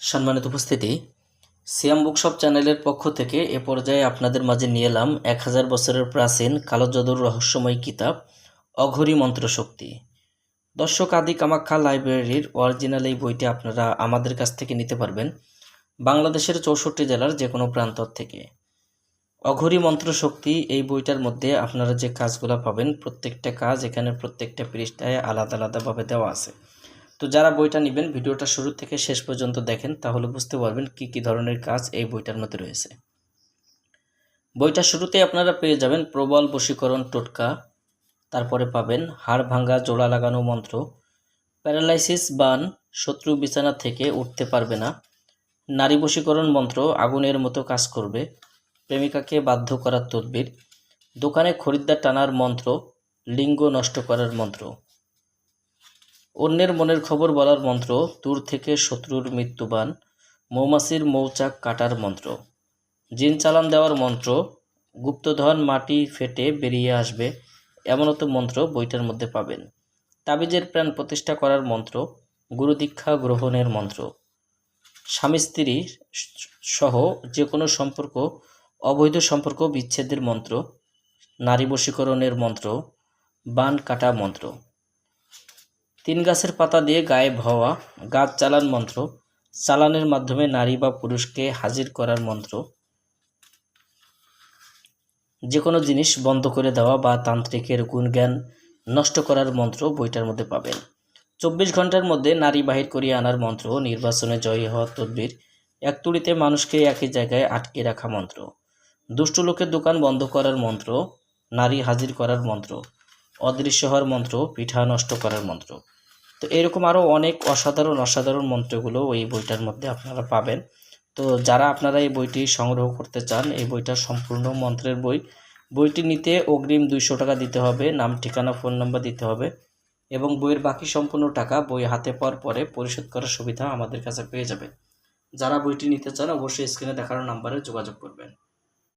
সম্মানিত উপস্থিতি, সিয়াম বুকশপ চ্যানেলের পক্ষ থেকে এ পর্যায়ে আপনাদের মাঝে নিয়ে এলাম এক হাজার বছরের প্রাচীন কালো জাদুর রহস্যময় কিতাব, অঘরী মন্ত্রশক্তি। দর্শক আদি কামাখ্যা লাইব্রেরির অরিজিনাল এই বইটি আপনারা আমাদের কাছ থেকে নিতে পারবেন বাংলাদেশের চৌষট্টি জেলার যে কোনো প্রান্ত থেকে। অঘরী মন্ত্রশক্তি এই বইটার মধ্যে আপনারা যে কাজগুলো পাবেন, প্রত্যেকটা কাজ এখানে প্রত্যেকটা পৃষ্ঠায় আলাদা আলাদাভাবে দেওয়া আছে। তো যারা বইটা নেবেন, ভিডিওটা শুরু থেকে শেষ পর্যন্ত দেখেন, তাহলে বুঝতে পারবেন কি কি ধরনের কাজ এই বইটার মধ্যে রয়েছে। বইটা শুরুতেই আপনারা পেয়ে যাবেন প্রবল বশীকরণ টোটকা, তারপরে পাবেন হাড় ভাঙ্গা জোড়া লাগানো মন্ত্র, প্যারালাইসিস বান, শত্রু বিছানা থেকে উঠতে পারবে না, নারী বশীকরণ মন্ত্র আগুনের মতো কাজ করবে, প্রেমিকাকে বাধ্য করার তদবির, দোকানে খরিদ্দার টানার মন্ত্র, লিঙ্গ নষ্ট করার মন্ত্র। অন্যের মনের খবর বলার মন্ত্র, দূর থেকে শত্রুর মৃত্যুবান, মৌমাছির মৌচাক কাটার মন্ত্র। জিন চালান দেওয়ার মন্ত্র, গুপ্তধন মাটি ফেটে বেরিয়ে আসবে, এমনত মন্ত্র বইটার মধ্যে পাবেন। তাবিজের প্রাণ প্রতিষ্ঠা করার মন্ত্র গুরুদীক্ষা গ্রহণের মন্ত্র। স্বামী স্ত্রী সহ যে কোনো সম্পর্ক, অবৈধ সম্পর্ক বিচ্ছেদের মন্ত্র, নারী বশীকরণের মন্ত্র, বান কাটা মন্ত্র। তিন গাছের পাতা দিয়ে গায়েব হওয়া গাছ চালান মন্ত্র, চালানের মাধ্যমে নারী বা পুরুষকে হাজির করার মন্ত্র। যে কোনো জিনিস বন্ধ করে দেওয়া বা তান্ত্রিকের গুণজ্ঞান নষ্ট করার মন্ত্র বইটার মধ্যে পাবেন। চব্বিশ ঘণ্টার মধ্যে নারী বাহির করিয়ে আনার মন্ত্র, নির্বাচনে জয়ী হওয়ার তদবির, এক তুড়িতে মানুষকে একই জায়গায় আটকে রাখা মন্ত্র। দুষ্ট লোকের দোকান বন্ধ করার মন্ত্র, নারী হাজির করার মন্ত্র, অদৃশ্য হওয়ার মন্ত্র, পিঠা নষ্ট করার মন্ত্র। তো এরকম আরও অনেক অসাধারণ অসাধারণ মন্ত্রগুলো এই বইটার মধ্যে আপনারা পাবেন। তো যারা আপনারা এই বইটি সংগ্রহ করতে চান, এই বইটা সম্পূর্ণ মন্ত্রের বই। বইটি নিতে অগ্রিম দুইশো টাকা দিতে হবে, নাম, ঠিকানা, ফোন নাম্বার দিতে হবে এবং বইয়ের বাকি সম্পূর্ণ টাকা বই হাতে পাওয়ার পরে পরিশোধ করার সুবিধা আমাদের কাছে পেয়ে যাবেন। যারা বইটি নিতে চান, অবশ্যই স্ক্রিনে দেখানো নাম্বারে যোগাযোগ করবেন।